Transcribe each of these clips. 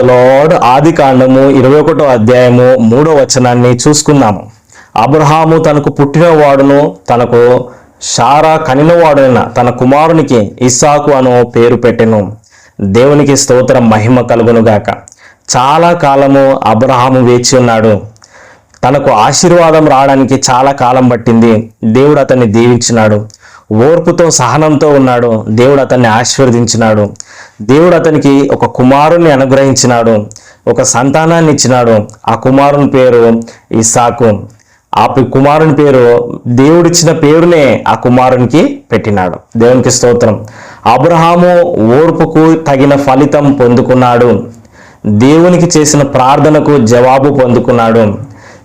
Lord ఆది కాండము ఇరవై ఒకటో అధ్యాయము మూడో వచనాన్ని చూసుకుందాము. అబ్రహాము తనకు పుట్టినవాడును తనకు షారా కనినవాడైన తన కుమారునికి ఇస్సాకు అను పేరు పెట్టెను. దేవునికి స్తోత్రం మహిమ కలుగునుగాక చాలా కాలము అబ్రహాము వేచి ఉన్నాడు. తనకు ఆశీర్వాదం రావడానికి చాలా కాలం పట్టింది. దేవుడు అతన్ని దీవించినాడు. ఓర్పుతో సహనంతో ఉన్నాడు. దేవుడు అతన్ని ఆశీర్వదించినాడు. దేవుడు అతనికి ఒక కుమారుని అనుగ్రహించినాడు ఒక సంతానాన్ని ఇచ్చినాడు. ఆ కుమారుని పేరు ఇసాకు. ఆ కుమారుని పేరు దేవుడిచ్చిన పేరునే ఆ కుమారునికి పెట్టినాడు. దేవునికి స్తోత్రం. అబ్రహాము ఓర్పుకు తగిన ఫలితం పొందుకున్నాడు. దేవునికి చేసిన ప్రార్థనకు జవాబు పొందుకున్నాడు.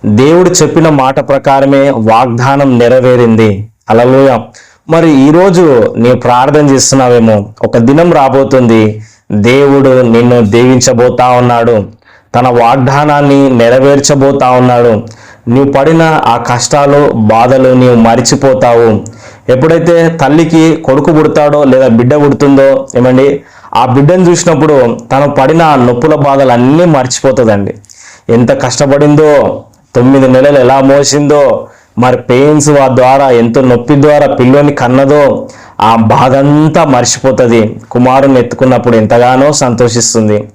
దేవుడు చెప్పిన మాట ప్రకారమే వాగ్దానం నెరవేరింది. అలలోయ. మరి ఈరోజు నీ ప్రార్థన చేస్తున్నావేమో. ఒక దినం రాబోతుంది. దేవుడు నిన్ను దీవించబోతా ఉన్నాడు. తన వాగ్దానాన్ని నెరవేర్చబోతా ఉన్నాడు. నీవు పడిన ఆ కష్టాలు బాధలు నీవు మరిచిపోతావు. ఎప్పుడైతే తల్లికి కొడుకు పుడతాడో లేదా బిడ్డ పుడుతుందో ఏమండి ఆ బిడ్డను చూసినప్పుడు తను పడిన ఆ నొప్పుల బాధలు అన్నీ మర్చిపోతుందండి. ఎంత కష్టపడిందో తొమ్మిది నెలలు ఎలా మోసిందో మరి పెయిన్స్ వారి ద్వారా ఎంతో నొప్పి ద్వారా పిల్లోని కన్నదో ఆ బాధ అంతా మర్చిపోతుంది. కుమారుని ఎత్తుకున్నప్పుడు ఎంతగానో సంతోషిస్తుంది.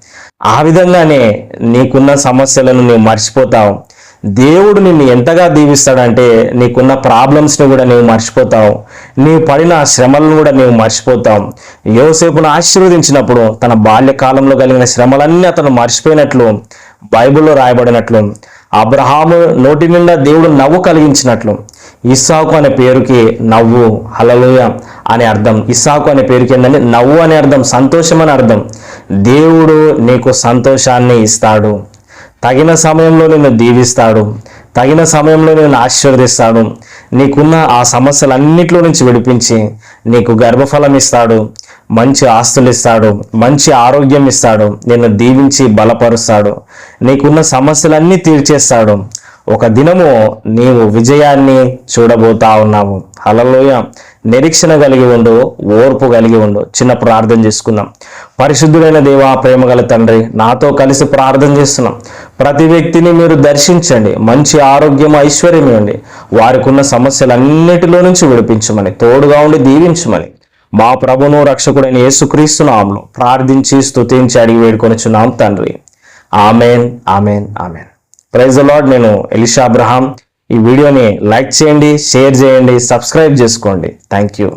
ఆ విధంగానే నీకున్న సమస్యలను నువ్వు మర్చిపోతావు. దేవుడు నిన్ను ఎంతగా దీవిస్తాడంటే నీకున్న ప్రాబ్లమ్స్ని కూడా నీవు మర్చిపోతావు. నీవు పడిన శ్రమలను కూడా నీవు మర్చిపోతావు. యోసేపును ఆశీర్వదించినప్పుడు తన బాల్యకాలంలో కలిగిన శ్రమలన్నీ అతను మర్చిపోయినట్లు బైబిల్లో రాయబడినట్లు అబ్రహాము నోటి నిండా దేవుడు నవ్వు కలిగించినట్లు. ఇస్సాకు అనే పేరుకి నవ్వు హలలుయ అనే అర్థం. ఇస్సాకు అనే పేరుకి ఏంటంటే నవ్వు అనే అర్థం సంతోషం అని అర్థం. దేవుడు నీకు సంతోషాన్ని ఇస్తాడు. తగిన సమయంలో నిన్ను దీవిస్తాడు. తగిన సమయంలో నేను ఆశీర్వదిస్తాడు. నీకున్న ఆ సమస్యలన్నింటిలో నుంచి విడిపించి నీకు గర్భఫలం ఇస్తాడు మంచి ఆస్తులు ఇస్తాడు మంచి ఆరోగ్యం ఇస్తాడు నిన్ను దీవించి బలపరుస్తాడు నీకున్న సమస్యలన్నీ తీర్చేస్తాడు. ఒక దినము నీవు విజయాన్ని చూడబోతా ఉన్నావు. హలలోయ నిరీక్షణ కలిగి ఉండు ఓర్పు కలిగి ఉండు. చిన్న ప్రార్థన చేసుకుందాం. పరిశుద్ధుడైన దేవా ప్రేమ గల తండ్రి నాతో కలిసి ప్రార్థన చేస్తున్నాం. ప్రతి వ్యక్తిని మీరు దర్శించండి. మంచి ఆరోగ్యం ఐశ్వర్యం ఇవ్వండి. వారికి ఉన్న సమస్యలన్నిటిలో నుంచి విడిపించమని తోడుగా ఉండి దీవించమని. మా ప్రభును రక్షకుడైన యేసుక్రీస్తు నామంలో ప్రార్థించి స్తుతించి అడిగి వేడుకొనిచున్నాం తండ్రి. Amen amen amen. Praise lord నేను ఎలిషా అబ్రహాం. ఈ వీడియోని లైక్ చేయండి షేర్ చేయండి సబ్స్క్రైబ్ చేసుకోండి. Thank you